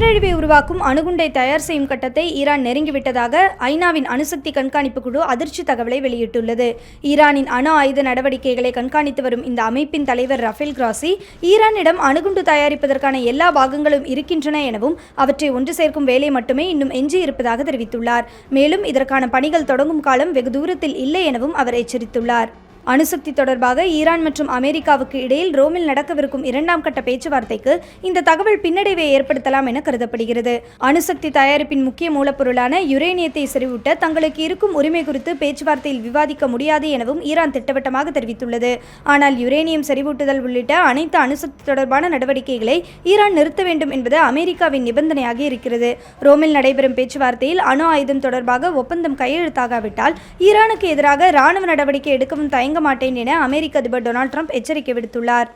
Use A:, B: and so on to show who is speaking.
A: பேரழிவை உருவாக்கும் அணுகுண்டை தயார் செய்யும் கட்டத்தை ஈரான் நெருங்கிவிட்டதாக ஐநாவின் அணுசக்தி கண்காணிப்பு குழு அதிர்ச்சி தகவலை வெளியிட்டுள்ளது. ஈரானின் அணு ஆயுத நடவடிக்கைகளை கண்காணித்து வரும் இந்த அமைப்பின் தலைவர் ரஃபேல் கிராசி ஈரானிடம் அணுகுண்டு தயாரிப்பதற்கான எல்லா பாகங்களும் இருக்கின்றன எனவும் அவற்றை ஒன்று சேர்க்கும் வேலை மட்டுமே இன்னும் எஞ்சி இருப்பதாக தெரிவித்துள்ளார். மேலும் இதற்கான பணிகள் தொடங்கும் காலம் வெகு தூரத்தில் இல்லை எனவும் அவர் எச்சரித்துள்ளார். அணுசக்தி தொடர்பாக ஈரான் மற்றும் அமெரிக்காவுக்கு இடையில் ரோமில் நடக்கவிருக்கும் இரண்டாம் கட்ட பேச்சுவார்த்தைக்கு இந்த தகவல் பின்னடைவை ஏற்படுத்தலாம் என கருதப்படுகிறது. அணுசக்தி தயாரிப்பின் முக்கிய மூலப்பொருளான யுரேனியத்தை செறிவூட்ட தங்களுக்கு இருக்கும் உரிமை குறித்து பேச்சுவார்த்தையில் விவாதிக்க முடியாது எனவும் ஈரான் திட்டவட்டமாக தெரிவித்துள்ளது. ஆனால் யுரேனியம் செறிவூட்டுதல் உள்ளிட்ட அனைத்து அணுசக்தி தொடர்பான நடவடிக்கைகளை ஈரான் நிறுத்த வேண்டும் என்பது அமெரிக்காவின் நிபந்தனையாக இருக்கிறது. ரோமில் நடைபெறும் பேச்சுவார்த்தையில் அணு ஆயுதம் தொடர்பாக ஒப்பந்தம் கையெழுத்தாகாவிட்டால் ஈரானுக்கு எதிராக ராணுவ நடவடிக்கை எடுக்கவும் தயங்க மாட்டேன் என அமெரிக்க அதிபர் டொனால்ட் ட்ரம்ப் எச்சரிக்கை விடுத்துள்ளார்.